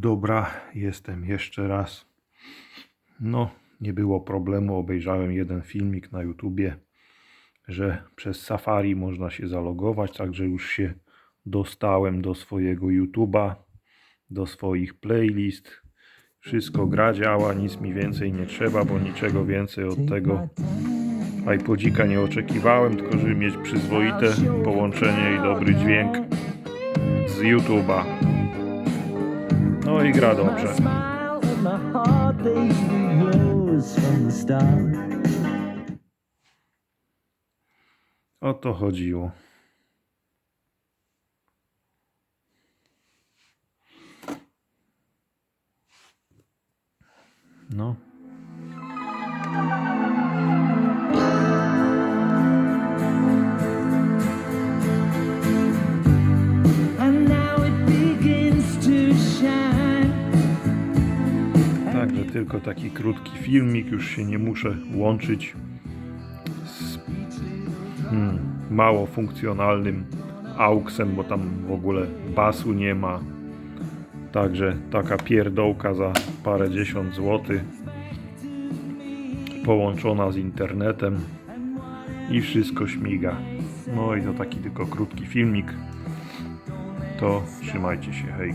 Dobra, jestem jeszcze raz. No, nie było problemu. Obejrzałem jeden filmik na YouTubie, że przez Safari można się zalogować, także już się dostałem do swojego YouTuba, do swoich playlist. Wszystko gra, działa, nic mi więcej nie trzeba, bo niczego więcej od tego iPodzika nie oczekiwałem, tylko żeby mieć przyzwoite połączenie i dobry dźwięk z YouTuba. No i gra dobrze. O to chodziło. No. Także tylko taki krótki filmik, już się nie muszę łączyć z hmm, mało funkcjonalnym AUXem, bo tam w ogóle basu nie ma. Także taka pierdołka za parę dziesiąt złotych połączona z internetem i wszystko śmiga. No i to taki tylko krótki filmik. To trzymajcie się, hej.